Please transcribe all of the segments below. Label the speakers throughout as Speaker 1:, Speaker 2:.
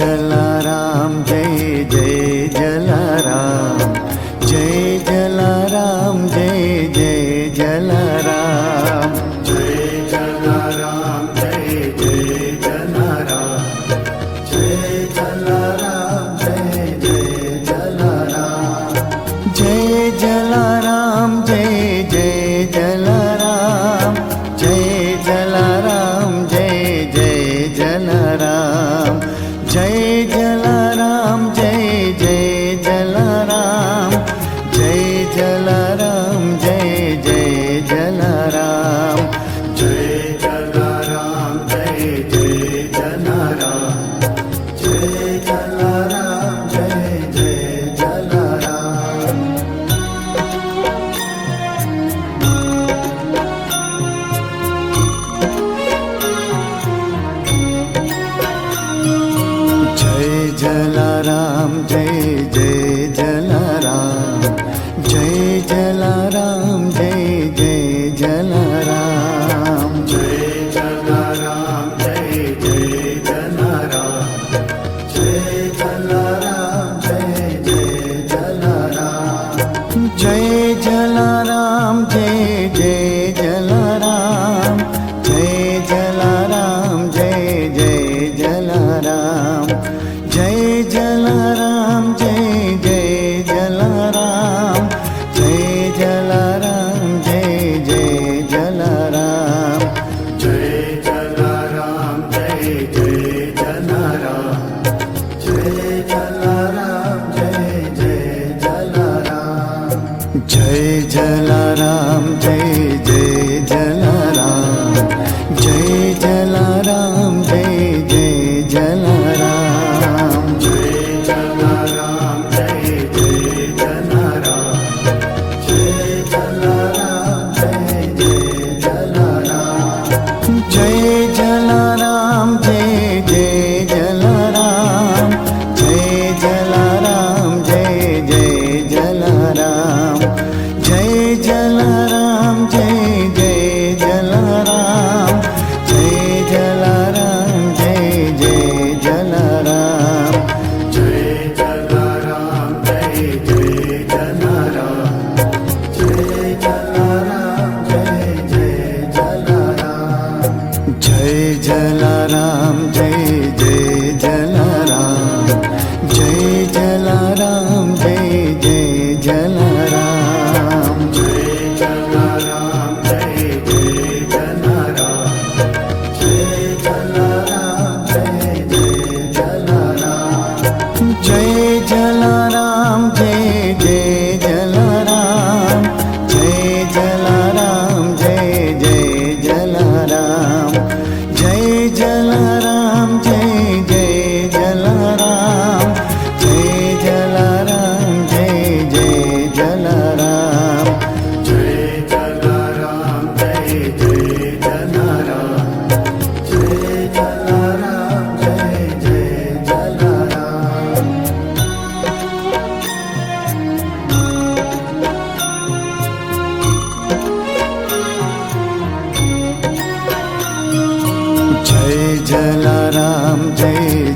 Speaker 1: జలరాం జై జై జలరాం జై జలరాం జై జై జలరాం జై జలరాం జై జై జలరాం జై జలరాం జై జై జలరాం జై జలరాం జై जलाराम जय जय जलाराम जय जला जलाराम जय जय जलाराम जय राम जय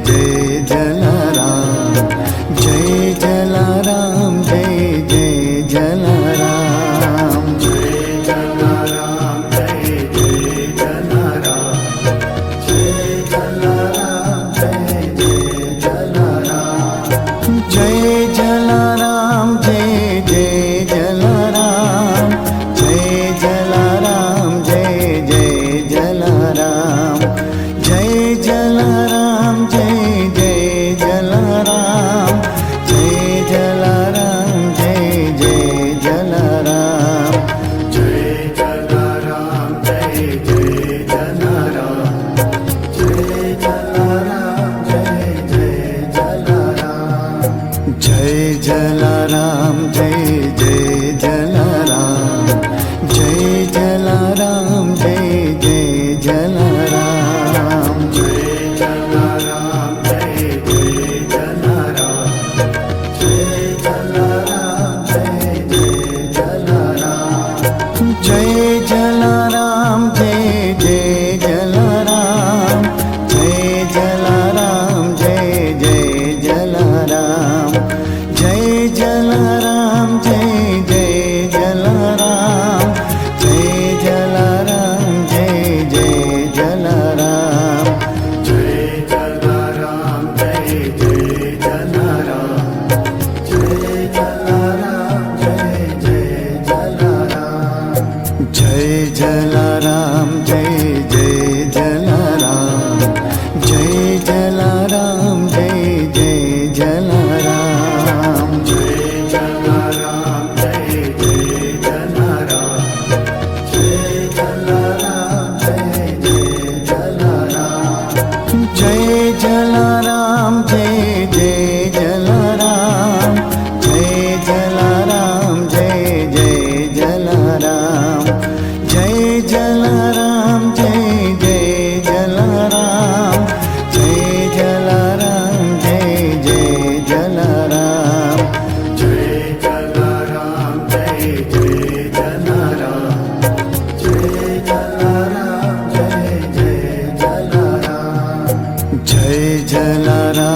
Speaker 1: जय जलाराम जय जय जलारा